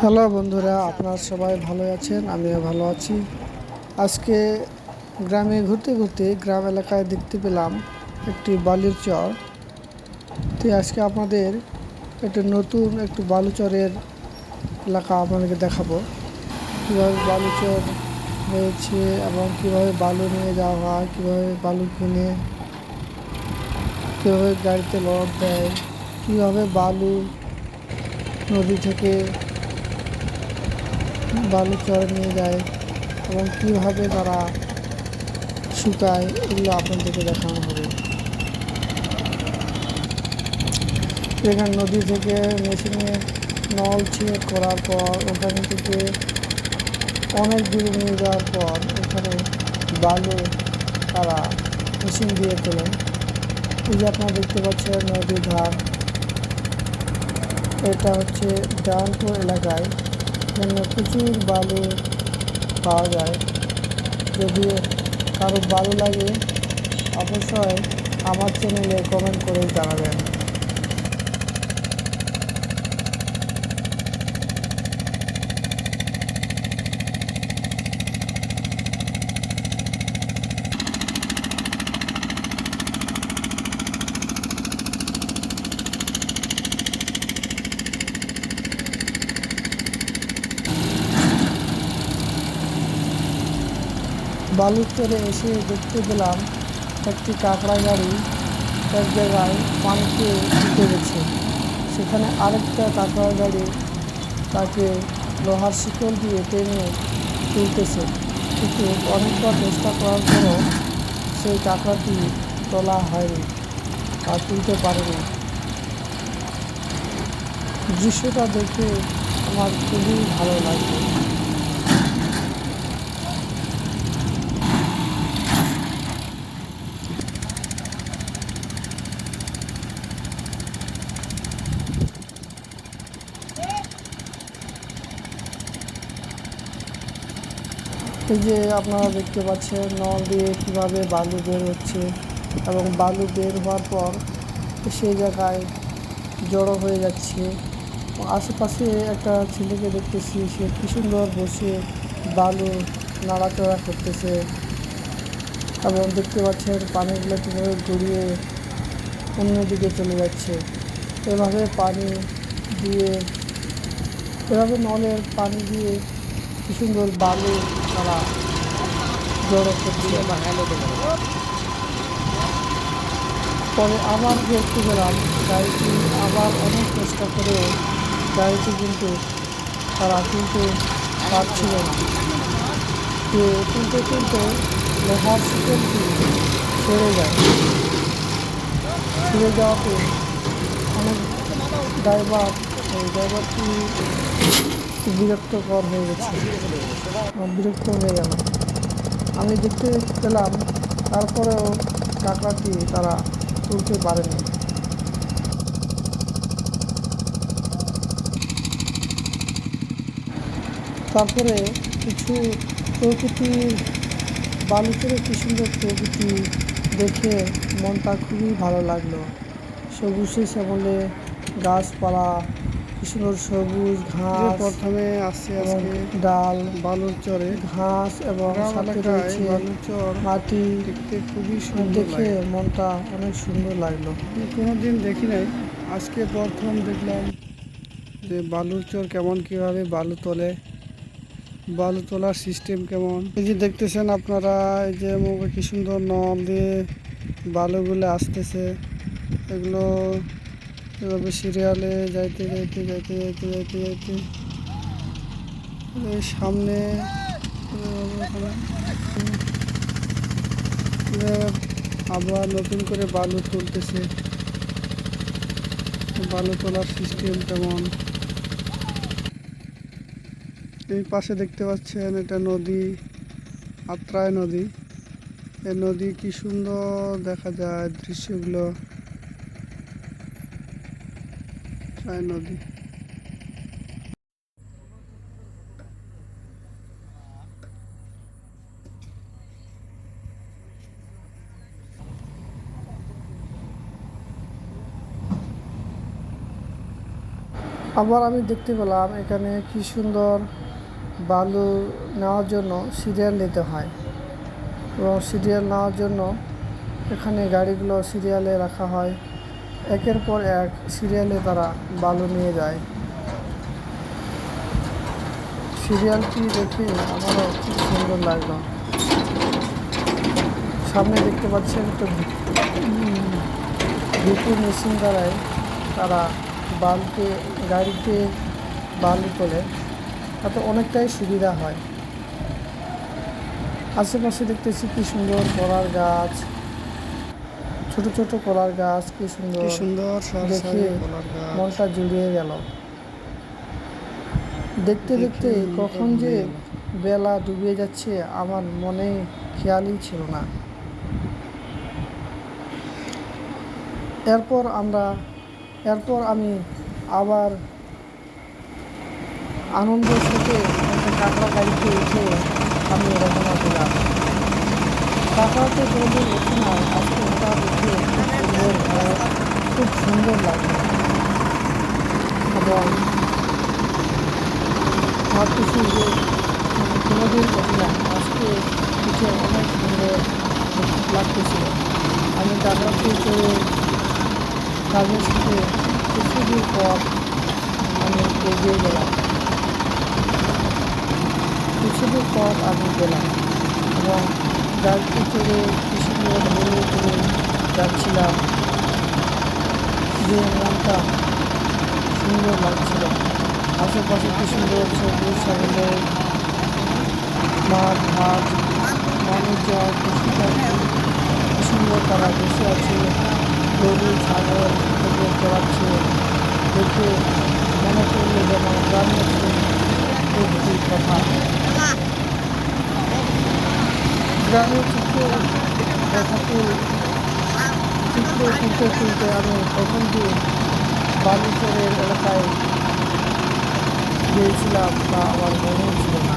Hello বন্ধুরা, আপনারা সবাই ভালো আছেন? আমিও ভালো আছি। আজকে গ্রামে ঘুরতে ঘুরতে গ্রাম এলাকায় দেখতে পেলাম একটি বালির চর। তো আজকে আপনাদের একটু নতুন একটু বালুচরের এলাকা আপনাদেরকে দেখাবো। কীভাবে বালুচর হয়েছে এবং কীভাবে বালু নিয়ে যাওয়া হয়, কীভাবে বালু কিনে, কীভাবে গাড়িতে লড় দেয়, কীভাবে বালু নদী থেকে বালু চরে নিয়ে যায় এবং কীভাবে তারা শুকায়, এগুলো আপনাদেরকে দেখানো হবে। এখানে নদী থেকে মেশিনে নল ছিঁড়ে করার পর ওখান থেকে অনেক দূরে নিয়ে যাওয়ার পর এখানে বালু তারা মেশিন দিয়ে তোলেন। এই যে আপনারা দেখতে পাচ্ছেন নদীর ধার, এটা হচ্ছে ডানপুর এলাকায়। এখানে প্রচুর বালু পাওয়া যায়। যদি কারও ভালো লাগে, অবশ্যই আমার চ্যানেলে কমেন্ট করে জানাবেন। বালুচরে এসে দেখতে পেলাম একটি কাঁকড়া গাড়ি এক জায়গায় পানিতে ঢুকে গেছে। সেখানে আরেকটা কাঁকড়া গাড়ি তাকে লোহার শিকল দিয়ে টেনে তুলতেছে। কিন্তু অনেকবার চেষ্টা করার পরও সেই কাঁকড়াটি তোলা হয়নি বা তুলতে পারেনি। দৃশ্যটা দেখে আমার খুবই ভালো লাগবে এই যে আপনারা দেখতে পাচ্ছেন, নল দিয়ে কীভাবে বালু বের হচ্ছে এবং বালু বের হওয়ার পর সেই জায়গায় জড়ো হয়ে যাচ্ছে। আশেপাশে একটা ছেলেকে দেখতেছি, সে কী সুন্দর বসে বালু নাড়াচড়া করতেছে এবং দেখতে পাচ্ছেন পানিগুলো কীভাবে গড়িয়ে অন্যদিকে চলে যাচ্ছে। এভাবে পানি দিয়ে, এভাবে নলের পানি দিয়ে কি সুন্দর বালু তারা জড়ো করছে। পরে আবার দেখতে গেলাম, গাড়িটি আবার অনেক চেষ্টা করে গাড়িটি কিন্তু তারা কিন্তু পারছিল না। যে কিন্তু কিন্তু লোহার শিকলটি ছেড়ে যায়। ছেড়ে যাওয়াতে অনেক ড্রাইভার ড্রাইভারটি বিরক্তকর হয়ে গেছে। বিরক্ত হয়ে গেল। আমি দেখতে পেলাম, তারপরেও টাকাটি তারা তুলতে পারেনি। তারপরে কিছু প্রকৃতির বালুচরে কি সুন্দর প্রকৃতি দেখে মনটা খুবই ভালো লাগল। সবুজে শ্যামলে গাছপালা সুন্দর সবুজ ঘাস প্রথমে আসছে এবং আজকে ডাল বালুর চরে। ঘাস এবং সাথে রয়েছে বালুর চর মাটি। দেখতে খুবই সুন্দর দেখে মনটা অনেক সুন্দর লাগল। কোনোদিন দেখি নাই। আজকে প্রথম দেখলাম যে বালুর চর কেমন কীভাবে বালু তোলে বালু তোলার সিস্টেম কেমন। এই যে দেখতেছেন আপনারা এই যে কি সুন্দর নল দিয়ে বালুগুলো আসতেছে। এগুলো এভাবে সিরিয়ালে যাইতে যাইতে যাইতে যাইতে যাইতে যাইতে। সামনে আবার নতুন করে বালু তুলতেছে। বালু তোলার সিস্টেম কেমন? এই পাশে দেখতে পাচ্ছেন এটা নদী আত্রায় নদী। এই নদী কি সুন্দর দেখা যায় দৃশ্যগুলো আত্রায় নদী আবার আমি দেখতে পেলাম এখানে কি সুন্দর বালু নেওয়ার জন্য সিরিয়াল নিতে হয়। এবং সিরিয়াল নেওয়ার জন্য এখানে গাড়িগুলো সিরিয়ালে রাখা হয়। একের পর এক সিরিয়ালে তারা বালু নিয়ে যায়। সিরিয়ালটি দেখে আমারও খুব সুন্দর লাগল। সামনে দেখতে পাচ্ছেন তো বিপুল মেশিন দ্বারাই তারা বালুকে গাড়িতে বালু তোলে। তাতে অনেকটাই সুবিধা হয়। আশেপাশে দেখতেছি কি সুন্দর কলার গাছ। ছোট ছোট কলার গাছ কি সুন্দর। কি সুন্দর দেখে। মনটা জুড়িয়ে গেল। দেখতে দেখতে কখন যে বেলা ডুবে যাচ্ছে আমার মনে খেয়ালই ছিল না। এরপর আমরা এরপর আমি আবার আনন্দের সাথে একটা কাঁকড়া গাড়িতে উঠে আমি রওনা দিলাম। কাঁকড়াতে কোনোদিন উঠি না আজকে ওটা দেখে খুব সুন্দর খুব সুন্দর লাগল এবং ভাবতেছি যে কোনোদিন না আজকে উঠে অনেক সুন্দর লাগতেছিল আমি কাঁকড়াতে চড়ে কাজের সাথে কিছু দূর পর আমি এগিয়ে গেলাম। কিছু দূর পর আমি গেলাম এবং গাড়িতে চড়ে দূর ঘুরে ঘুরে যাচ্ছিলাম। যে মনটা সুন্দর লাগছিল। আশেপাশে কি সুন্দর সবুজ সাগরে মাঠ ঘাট মানুষজন, পশুপাখি, কি সুন্দর তারা বসে আছে। গরু, ছাগল থেকে চড়াচ্ছে দেখে মনে করলে যেন গ্রামের কথা। গ্রামের চিত্র দেখাতে চিত্র তুলতে তুলতে আমি তখন যে বালুচরের এলাকায় গিয়েছিলাম তা আমার মনে ছিল না।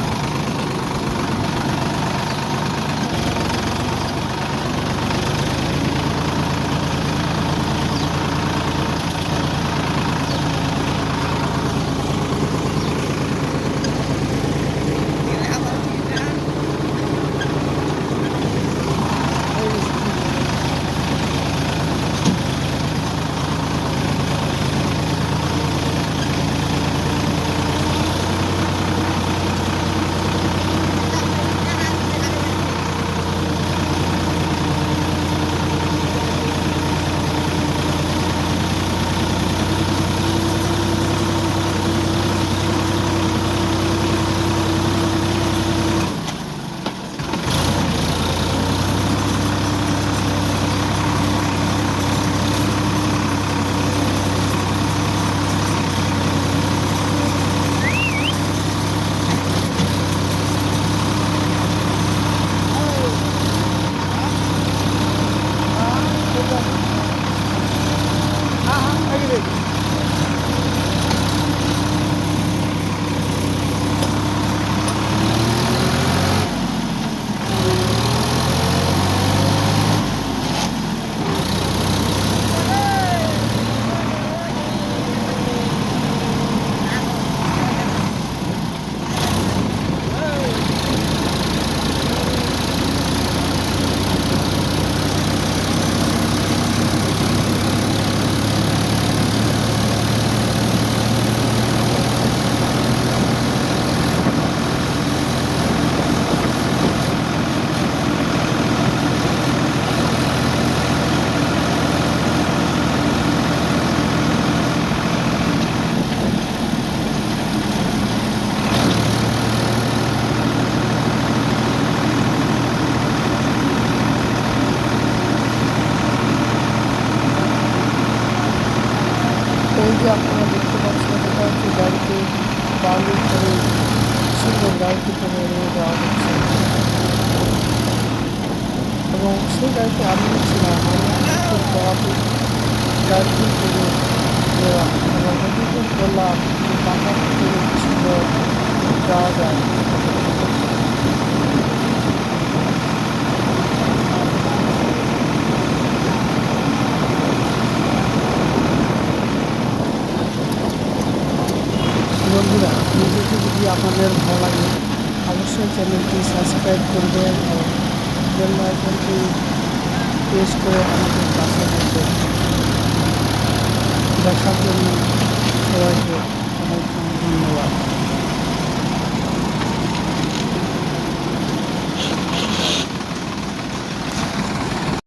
এই যে আপনারা দেখতে পাচ্ছেন এটা হচ্ছে গাড়িতে বালু করে সুন্দর গাড়িতে করে নিয়ে যাওয়া হচ্ছে। এবং সেই গাড়িতে আমি ছিলাম, আমি খুব তাড়াতাড়ি করে দেওয়া এবং অভিযোগ করলাম টাকা করে সুন্দর যাওয়া যায় বন্ধুরা ভিডিওটি যদি আপনাদের ভালো লাগে, অবশ্যই চ্যানেলটি সাবস্ক্রাইব করবেন এবং বেল আইকনটি প্রেস করে আমাদের পাশে থাকবেন। দেখার জন্য সবাইকে অনেক ধন্যবাদ।